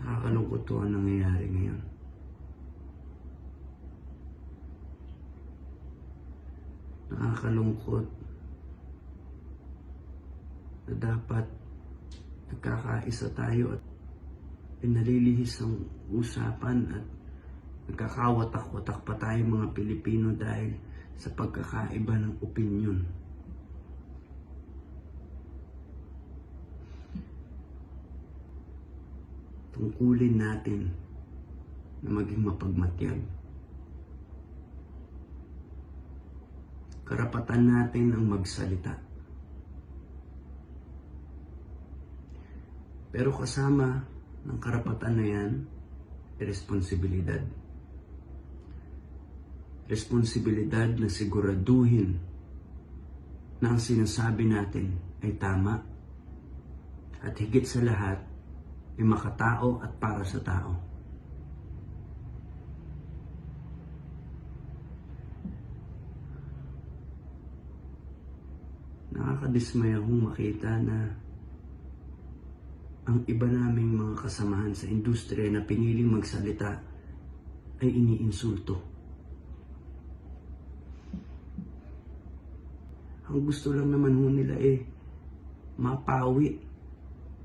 Nakakalungkot to ang nangyayari ngayon. Nakakalungkot na dapat nagkakaisa tayo at pinalilihis ang usapan at nagkakawatak-watak pa tayo mga Pilipino dahil sa pagkakaiba ng opinyon. Tungkulin natin na maging mapagmatyag. Karapatan natin ang magsalita. Pero kasama ng karapatan na yan, responsibilidad. Responsibilidad na siguraduhin na ang sinasabi natin ay tama at higit sa lahat ay makatao at para sa tao. Nakakadismaya akong makita na ang iba naming mga kasamahan sa industriya na piniling magsalita ay iniinsulto. Ang gusto lang naman ho nila eh, mapawi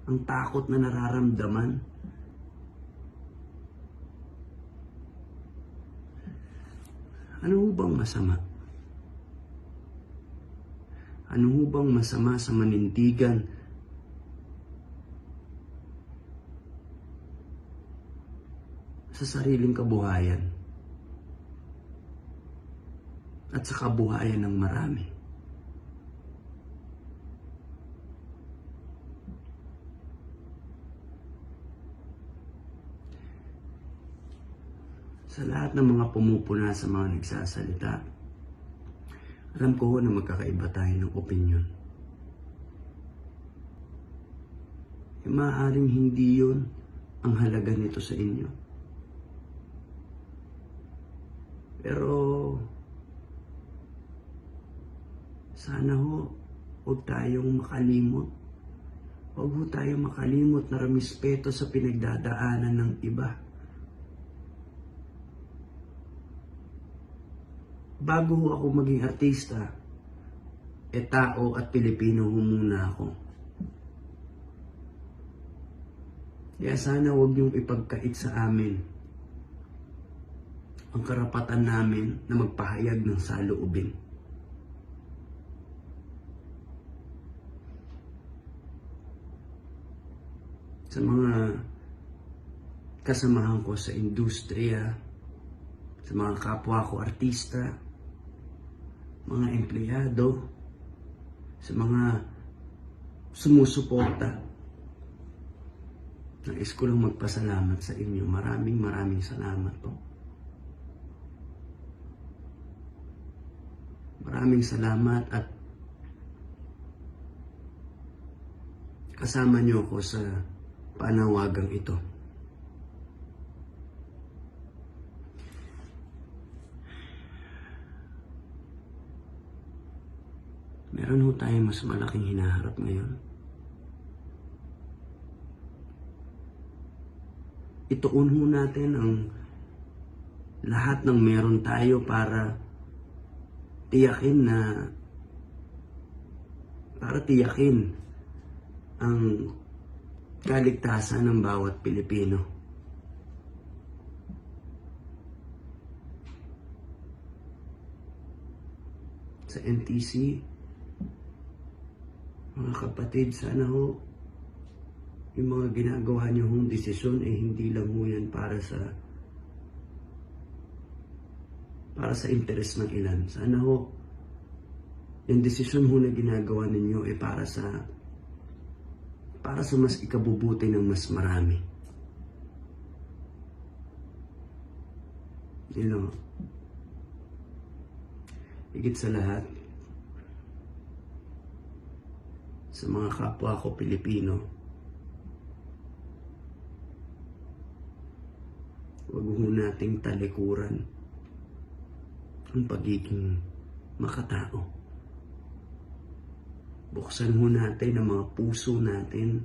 ang takot na nararamdaman. Ano bang masama? Ano bang masama sa manindigan sa sariling kabuhayan at sa kabuhayan ng marami. Sa lahat ng mga pumupuna sa mga nagsasalita, alam ko na magkakaiba tayo ng opinion. E maaaring hindi yun ang halaga nito sa inyo. Pero sana ho, huwag tayong makalimot. Huwag ho tayong makalimot na ramispeto sa pinagdadaanan ng iba. Bago ako maging artista, e tao at Pilipino ho muna ako. Kaya sana huwag niyong ipagkait sa amin ang karapatan namin na magpahayag ng saloobin. Sa mga kasamahan ko sa industriya, sa mga kapwa ko artista, mga empleyado, sa mga sumusuporta. Nais ko lang magpasalamat sa inyo. Maraming maraming salamat po. Maraming salamat at kasama niyo ako sa panawagang ito. Meron ho tayong mas malaking hinaharap ngayon. Ituon ho natin ang lahat ng meron tayo para tiyakin na para tiyakin ang kaligtasan ng bawat Pilipino. Sa NTC, mga kapatid, sana ho, yung mga ginagawa niyo hong desisyon eh hindi lang ho yan para sa para sa interes ng ilan. Sana ho, yung desisyon ho na ginagawa ninyo ay para sa para sa mas ikabubuti ng mas marami. You know, higit sa lahat, sa mga kapwa ko Pilipino, huwag ho nating talikuran ang pagiging makatao. Buksan ho natin ang mga puso natin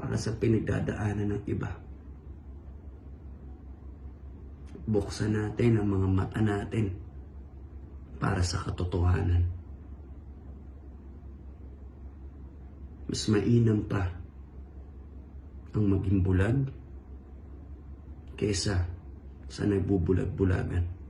para sa pinagdadaanan ng iba. Buksan natin ang mga mata natin para sa katotohanan. Mas mainam pa ang maging bulag kaysa sa nagbubulag-bulagan.